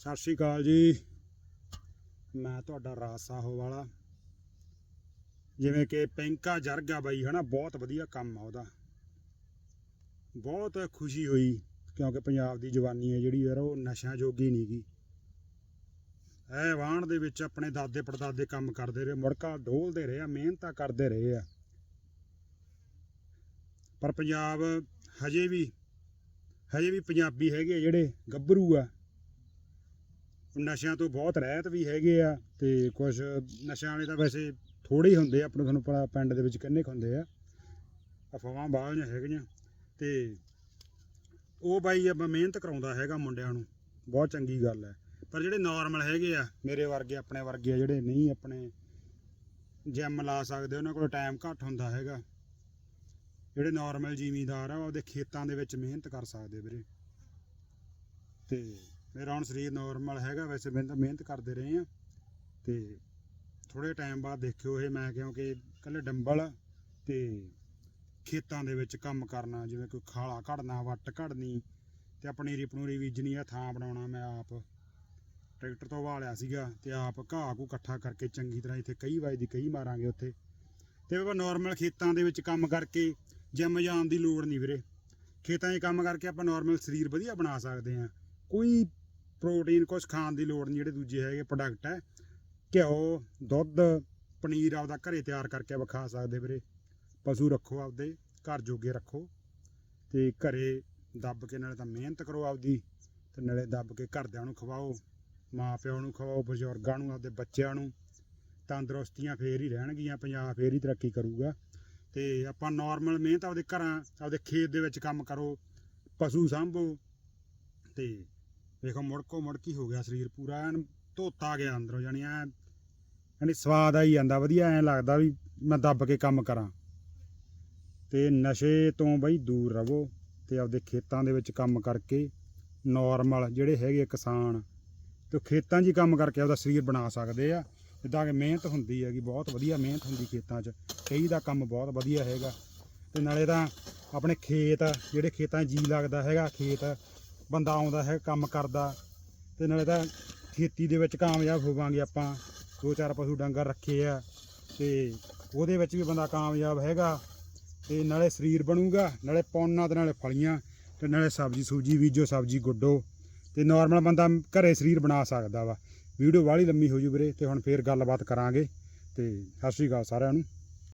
ਸਤਿ ਸ਼੍ਰੀ ਅਕਾਲ ਜੀ। ਮੈਂ ਤੁਹਾਡਾ ਰਾਜ ਸਾਹੋ ਵਾਲਾ। ਜਿਵੇਂ ਕਿ ਪੈਂਕਾ ਜਰਗਾ ਬਾਈ, ਹਨਾ? ਬਹੁਤ ਵਧੀਆ ਕੰਮ ਆ ਉਹਦਾ। ਬਹੁਤ ਖੁਸ਼ੀ ਹੋਈ, ਕਿਉਂਕਿ ਪੰਜਾਬ ਦੀ ਜਵਾਨੀ ਹੈ ਜਿਹੜੀ ਯਾਰ, ਉਹ ਨਸ਼ਿਆਂ ਜੋਗੀ ਨਹੀਂ ਗੀ। ਐ ਵਾਹਣ ਦੇ ਵਿੱਚ ਆਪਣੇ ਦਾਦੇ ਪੜਦਾਦੇ ਕੰਮ ਕਰਦੇ ਰਹੇ, ਮੁੜਕਾ ਢੋਲਦੇ ਰਹੇ ਆ, ਮਿਹਨਤਾਂ ਕਰਦੇ ਰਹੇ ਆ। ਪਰ ਪੰਜਾਬ ਹਜੇ ਵੀ ਹਜੇ ਵੀ ਪੰਜਾਬੀ ਹੈਗੇ ਆ ਜਿਹੜੇ ਗੱਭਰੂ ਆ। ਨਸ਼ਿਆਂ ਤੋਂ ਬਹੁਤ ਰਹਿਤ ਵੀ ਹੈਗੇ ਆ ਤੇ ਕੁਝ ਨਸ਼ਿਆਂ ਵਾਲੇ ਤਾਂ ਵੈਸੇ ਥੋੜੇ ਹੀ ਹੁੰਦੇ ਆ, ਆਪਣੇ ਤੁਹਾਨੂੰ ਪਤਾ ਪਿੰਡ ਦੇ ਵਿੱਚ ਕਿੰਨੇ ਕੁ ਹੁੰਦੇ ਆ। ਅਫਵਾਹਾਂ ਬਾਹਰ ਹੈਗੀਆਂ ਤੇ ਉਹ ਬਾਈ ਆਪਾਂ ਮਿਹਨਤ ਕਰਾਉਂਦਾ ਹੈਗਾ ਮੁੰਡਿਆਂ ਨੂੰ, ਬਹੁਤ ਚੰਗੀ ਗੱਲ ਹੈ। ਪਰ ਜਿਹੜੇ ਨਾਰਮਲ ਹੈਗੇ ਆ, ਮੇਰੇ ਵਰਗੇ, ਆਪਣੇ ਵਰਗੇ ਆ, ਜਿਹੜੇ ਨਹੀਂ ਆਪਣੇ ਜਿਮ ਲਾ ਸਕਦੇ, ਉਹਨਾਂ ਕੋਲ ਟਾਈਮ ਘੱਟ ਹੁੰਦਾ ਹੈਗਾ। ਜਿਹੜੇ ਨਾਰਮਲ ਜ਼ਿਮੀਂਦਾਰ ਆ ਉਹਦੇ ਖੇਤਾਂ ਦੇ ਵਿੱਚ ਮਿਹਨਤ ਕਰ ਸਕਦੇ ਵੀਰੇ। ਤੇ ਮੇਰਾ ਹੁਣ ਸਰੀਰ ਨਾਰਮਲ ਹੈਗਾ, ਵੈਸੇ ਮੈਂ ਤਾਂ ਮਿਹਨਤ ਕਰਦੇ ਰਹੇ ਆ ਤੇ ਥੋੜੇ ਟਾਈਮ ਬਾਅਦ ਦੇਖਿਓ ਇਹ ਮੈਂ ਕਿਉਂਕਿ ਕੱਲੇ ਡੰਬਲ ਤੇ ਖੇਤਾਂ ਦੇ ਵਿੱਚ ਕੰਮ ਕਰਨਾ, ਜਿਵੇਂ ਕੋਈ ਖਾਲਾ ਘੜਨਾ ਵੱਟ ਘੜਨੀ ਤੇ ਆਪਣੀ ਰਿਪਨੂਰੀ ਬੀਜਣੀ ਆ, ਥਾਂ ਬਣਾਉਣਾ ਮੈਂ ਆਪ। ਟਰੈਕਟਰ ਤੋਂ ਵਾਲਿਆ ਸੀਗਾ ਤੇ ਆਪ ਘਾਹ ਕੂ ਇਕੱਠਾ ਕਰਕੇ ਚੰਗੀ ਤਰ੍ਹਾਂ ਇੱਥੇ ਕਈ ਵਾਰ ਦੀ ਕਈ ਮਾਰਾਂਗੇ ਉੱਥੇ। ਤੇ ਆਪਾਂ ਨਾਰਮਲ ਖੇਤਾਂ ਦੇ ਵਿੱਚ ਕੰਮ ਕਰਕੇ ਜਿਮ ਜਾਣ ਦੀ ਲੋੜ ਨਹੀਂ ਵੀਰੇ। ਖੇਤਾਂ 'ਚ ਕੰਮ ਕਰਕੇ ਆਪਾਂ ਨਾਰਮਲ ਸਰੀਰ ਵਧੀਆ ਬਣਾ ਸਕਦੇ ਆ ਕੋਈ ਪ੍ਰੋਟੀਨ ਕੁਝ ਖਾਣ ਦੀ ਲੋੜ ਨਹੀਂ, ਜਿਹੜੇ ਦੂਜੇ ਹੈਗੇ ਪ੍ਰੋਡਕਟ ਹੈ। ਘਿਓ, ਦੁੱਧ, ਪਨੀਰ ਆਪਦਾ ਘਰੇ ਤਿਆਰ ਕਰਕੇ ਵਿਖਾ ਸਕਦੇ ਵੀਰੇ। ਪਸ਼ੂ ਰੱਖੋ ਆਪਦੇ, ਘਰ ਜੋਗੇ ਰੱਖੋ। ਤੇ ਘਰੇ ਦੱਬ ਕੇ ਨਾਲੇ ਤਾਂ ਮਿਹਨਤ ਕਰੋ ਆਪਦੀ, ਤੇ ਨਾਲੇ ਦੱਬ ਕੇ ਘਰਦਿਆਂ ਨੂੰ ਖਵਾਓ ਮਾਂ ਪਿਓ ਨੂੰ ਖਵਾਓ, ਬਜ਼ੁਰਗਾਂ ਨੂੰ, ਆਪਦੇ ਬੱਚਿਆਂ ਨੂੰ। ਤੰਦਰੁਸਤੀਆਂ ਫੇਰ ਹੀ ਰਹਿਣਗੀਆਂ, ਪੰਜਾਬ ਫੇਰ ਹੀ ਤਰੱਕੀ ਕਰੂਗਾ। ਤੇ ਆਪਾਂ ਨਾਰਮਲ ਮਿਹਨਤ ਆਪਦੇ ਘਰਾਂ, ਆਪਦੇ ਖੇਤ ਦੇ ਵਿੱਚ ਕੰਮ ਕਰੋ, ਪਸ਼ੂ ਸਾਂਭੋ, ਤੇ ਦੇਖੋ ਮੁੜਕੋ ਮੁੜਕੀ ਹੋ ਗਿਆ ਸਰੀਰ ਪੂਰਾ, ਐਨ ਧੋਤਾ ਗਿਆ ਅੰਦਰੋਂ ਜਾਨੀ ਐ ਯਾਨੀ ਸਵਾਦ ਆਈ ਜਾਂਦਾ, ਵਧੀਆ ਐ ਲੱਗਦਾ ਵੀ ਮੈਂ ਦੱਬ ਕੇ ਕੰਮ ਕਰਾਂ। ਤੇ ਨਸ਼ੇ ਤੋਂ ਬਈ ਦੂਰ ਰਵੋ ਤੇ ਆਪਦੇ ਖੇਤਾਂ ਦੇ ਵਿੱਚ ਕੰਮ ਕਰਕੇ ਨਾਰਮਲ ਜਿਹੜੇ ਹੈਗੇ ਕਿਸਾਨ, ਤੇ ਉਹ ਖੇਤਾਂ 'ਚ ਹੀ ਕੰਮ ਕਰਕੇ ਆਪਦਾ ਸਰੀਰ ਬਣਾ ਸਕਦੇ ਆ। ਜਿੱਦਾਂ ਕਿ ਮਿਹਨਤ ਹੁੰਦੀ ਹੈਗੀ, ਬਹੁਤ ਵਧੀਆ ਮਿਹਨਤ ਹੁੰਦੀ ਖੇਤਾਂ 'ਚ, ਕਈ ਦਾ ਕੰਮ ਬਹੁਤ ਵਧੀਆ ਹੈਗਾ। ਤੇ ਨਾਲੇ ਤਾਂ ਆਪਣੇ ਖੇਤ, ਜਿਹੜੇ ਖੇਤਾਂ 'ਚ ਜੀ ਲੱਗਦਾ ਹੈਗਾ, ਖੇਤ ਬੰਦਾ ਆਉਂਦਾ ਹੈ, ਕੰਮ ਕਰਦਾ, ਤੇ ਨਾਲੇ ਤਾਂ ਖੇਤੀ ਦੇ ਵਿੱਚ ਕਾਮਯਾਬ ਹੋਵਾਂਗੇ ਆਪਾਂ। ਦੋ ਚਾਰ ਪਸ਼ੂ ਡੰਗਰ ਰੱਖੇ ਆ, ਤੇ ਉਹਦੇ ਵਿੱਚ ਵੀ ਬੰਦਾ ਕਾਮਯਾਬ ਹੈਗਾ, ਤੇ ਨਾਲੇ ਸਰੀਰ ਬਣੂਗਾ, ਨਾਲੇ ਪੌਣਾ ਤੇ ਨਾਲੇ ਫਲੀਆਂ, ਤੇ ਨਾਲੇ ਸਬਜ਼ੀ ਸੂਜੀ ਬੀਜੋ, ਸਬਜ਼ੀ ਗੁੱਡੋ, ਤੇ ਨਾਰਮਲ ਬੰਦਾ ਘਰੇ ਸਰੀਰ ਬਣਾ ਸਕਦਾ ਵਾ। ਵੀਡੀਓ ਵਾਲੀ ਲੰਮੀ ਹੋ ਜੂ ਵੀਰੇ, ਤੇ ਹੁਣ ਫੇਰ ਗੱਲਬਾਤ ਕਰਾਂਗੇ, ਤੇ ਸਤਿ ਸ਼੍ਰੀ ਅਕਾਲ ਸਾਰਿਆਂ ਨੂੰ।